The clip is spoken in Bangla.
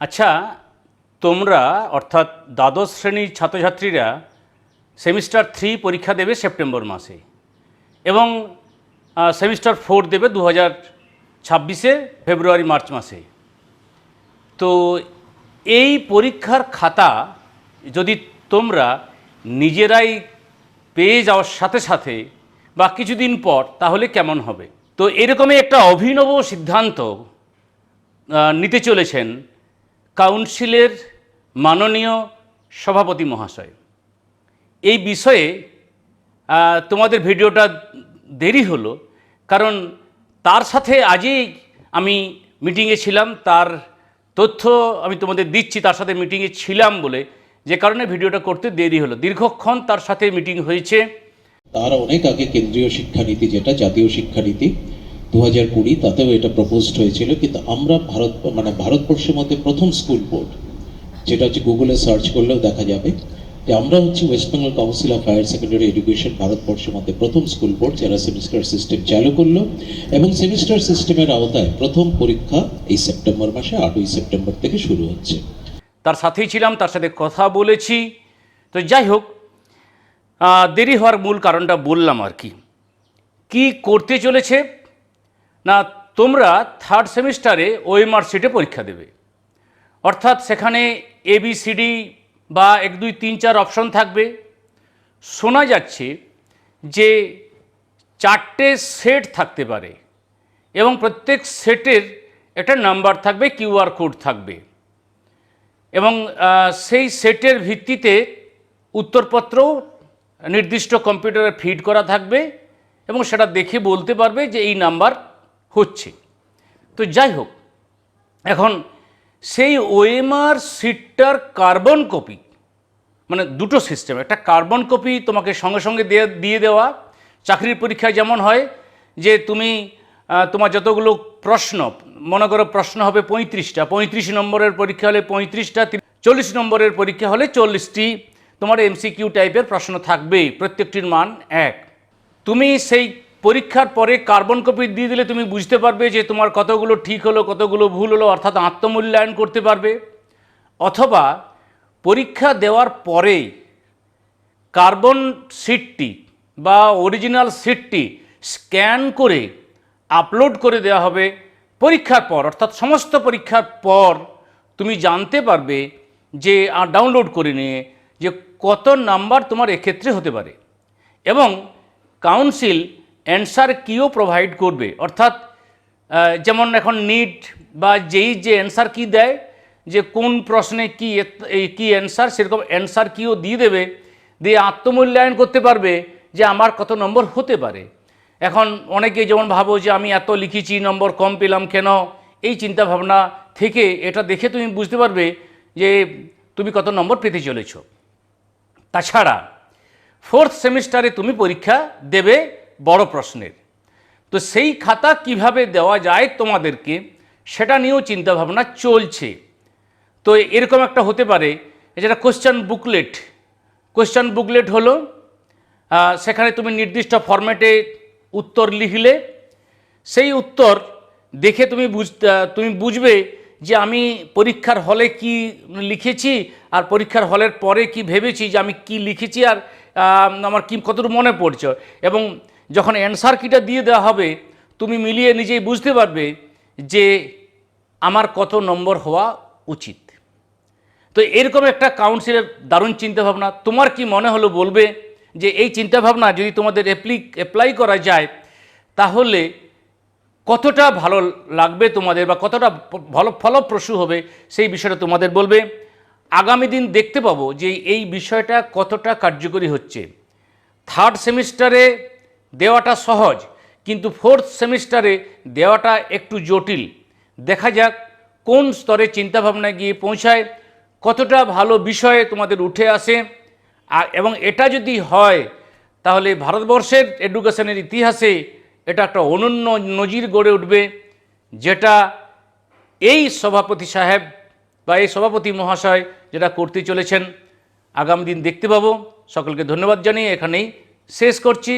আচ্ছা তোমরা অর্থাৎ দ্বাদশ শ্রেণির ছাত্রছাত্রীরা সেমিস্টার থ্রি পরীক্ষা দেবে সেপ্টেম্বর মাসে এবং সেমিস্টার ফোর দেবে দু হাজার ছাব্বিশে ফেব্রুয়ারি, মার্চ মাসে। তো এই পরীক্ষার খাতা যদি তোমরা নিজেরাই পেয়ে যাওয়ার সাথে সাথে বা কিছুদিন পর, তাহলে কেমন হবে? তো এরকমই একটা অভিনব সিদ্ধান্ত নিতে চলেছেন কাউন্সিলের মাননীয় সভাপতি মহাশয়। এই বিষয়ে তোমাদের ভিডিওটা দেরি হলো, কারণ তার সাথে আজই আমি মিটিংয়ে ছিলাম, তার তথ্য আমি তোমাদের দিচ্ছি, তার সাথে মিটিংয়ে ছিলাম বলে। যে কারণে ভিডিওটা করতে দেরি হলো। দীর্ঘক্ষণ তার সাথে মিটিং হয়েছে। তার অনেক আগে কেন্দ্রীয় শিক্ষানীতি যেটা, জাতীয় শিক্ষানীতি দু হাজার কুড়ি, তাতেও এটা প্রপোজড হয়েছিল, কিন্তু আমরা ভারত মানে ভারতবর্ষের মধ্যে প্রথম স্কুল বোর্ড যেটা হচ্ছে গুগলে সার্চ করলেও দেখা যাবে যে আমরা হচ্ছে West Bengal Council of Higher Secondary Education ভারতবর্ষের মধ্যে প্রথম স্কুল বোর্ড যারা সেমিস্টার সিস্টেম চালু করল, এবং সেমিস্টার সিস্টেমের আওতায় প্রথম পরীক্ষা এই সেপ্টেম্বর মাসে, আটই সেপ্টেম্বর থেকে শুরু হচ্ছে। তার সাথেই ছিলাম, তার সাথে কথা বলেছি। তো যাই হোক দেরি হওয়ার মূল কারণটা বললাম আর কি। কি করতে চলেছে? না, তোমরা থার্ড সেমিস্টারে ওএমআর সিটে পরীক্ষা দেবে। অর্থাৎ সেখানে এবিসিডি বা এক, দুই, তিন, চার অপশন থাকবে। শোনা যাচ্ছে যে চারটে সেট থাকতে পারে এবং প্রত্যেক সেটের একটা নাম্বার থাকবে কিউআর কোড থাকবে। এবং সেই সেটের ভিত্তিতে উত্তরপত্রও নির্দিষ্ট কম্পিউটারে ফিড করা থাকবে এবং সেটা দেখে বলতে পারবে যে এই নাম্বার হচ্ছে। তো যাই হোক, এখন সেই ওএমআর সিটটার কার্বন কপি মানে দুটো সিস্টেম, একটা কার্বন কপি তোমাকে সঙ্গে সঙ্গে দিয়ে দিয়ে দেওয়া, চাকরির পরীক্ষায় যেমন হয় যে তুমি তোমার যতগুলো প্রশ্ন, মনে করো প্রশ্ন হবে পঁয়ত্রিশটা, পঁয়ত্রিশ নম্বরের পরীক্ষা হলে পঁয়ত্রিশটা চল্লিশ নম্বরের পরীক্ষা হলে চল্লিশটি, তোমার এমসিকিউ টাইপের প্রশ্ন থাকবেই, প্রত্যেকটির মান এক। তুমি সেই পরীক্ষার পরে কার্বন কপি দিয়ে দিলে তুমি বুঝতে পারবে যে তোমার কতগুলো ঠিক হলো, কতগুলো ভুল হলো, অর্থাৎ আত্মমূল্যায়ন করতে পারবে। অথবা পরীক্ষা দেওয়ার পরেই কার্বন সিটটি বা অরিজিনাল সিটটি স্ক্যান করে আপলোড করে দেওয়া হবে পরীক্ষার পর। অর্থাৎ সমস্ত পরীক্ষার পর তুমি জানতে পারবে যে ডাউনলোড করে নিয়ে যে কত নাম্বার তোমার এক্ষেত্রে হতে পারে। এবং কাউন্সিল অ্যান্সার কিও প্রোভাইড করবে? অর্থাৎ যেমন এখন নিট বা যেই যে অ্যান্সার কি দেয়, যে কোন প্রশ্নে কি কি অ্যান্সার সেরকম অ্যান্সার কিও দিয়ে দেবে, দিয়ে আত্মমূল্যায়ন করতে পারবে যে আমার কত নম্বর হতে পারে। এখন অনেকে যেমন ভাবো যে আমি এত লিখেছি, নম্বর কম পেলাম কেন? এই চিন্তা ভাবনা থেকে এটা দেখে তুমি বুঝতে পারবে যে তুমি কত নম্বর পেতে চলেছ। তাছাড়া ফোর্থ সেমিস্টারে তুমি পরীক্ষা দেবে বড় প্রশ্নের। তো সেই খাতা কীভাবে দেওয়া যায় তোমাদেরকে, সেটা নিয়েও চিন্তাভাবনা চলছে। তো এরকম একটা হতে পারে যেটা কোশ্চেন বুকলেট কোশ্চেন বুকলেট হলো সেখানে তুমি নির্দিষ্ট ফরম্যাটে উত্তর লিখলে, সেই উত্তর দেখে তুমি বুঝতে, তুমি বুঝবে যে আমি পরীক্ষার হলে কি লিখেছি, আর পরীক্ষার হলের পরে কি ভেবেছি যে আমি কি লিখেছি, আর আমার কি কতটুকু মনে পড়ছে। এবং যখন অ্যান্সার কিটা দিয়ে দেওয়া হবে, তুমি মিলিয়ে নিজেই বুঝতে পারবে যে আমার কত নম্বর হওয়া উচিত। তো এরকম একটা কাউন্সিলের দারুণ চিন্তাভাবনা। তোমার কি মনে হলো বলবে যে এই চিন্তাভাবনা যদি তোমাদের অ্যাপ্লি অ্যাপ্লাই করা যায়, তাহলে কতটা ভালো লাগবে তোমাদের বা কতটা ভালো ফলপ্রসূ হবে সেই বিষয়টা তোমাদের বলবে। আগামী দিন দেখতে পাবো যে এই বিষয়টা কতটা কার্যকরী হচ্ছে। থার্ড সেমিস্টারে দেওয়াটা সহজ, কিন্তু ফোর্থ সেমিস্টারে দেওয়াটা একটু জটিল। দেখা যাক কোন স্তরে চিন্তাভাবনা গিয়ে পৌঁছায়, কতটা ভালো বিষয়ে তোমাদের উঠে আসে। আর এবং এটা যদি হয়, তাহলে ভারতবর্ষের এডুকেশনের ইতিহাসে এটা একটা অনন্য নজির গড়ে উঠবে, যেটা এই সভাপতি সাহেব বা এই সভাপতি মহাশয় যেটা করতে চলেছেন, আগামী দিন দেখতে পাবো। সকলকে ধন্যবাদ জানিয়ে এখানেই শেষ করছি।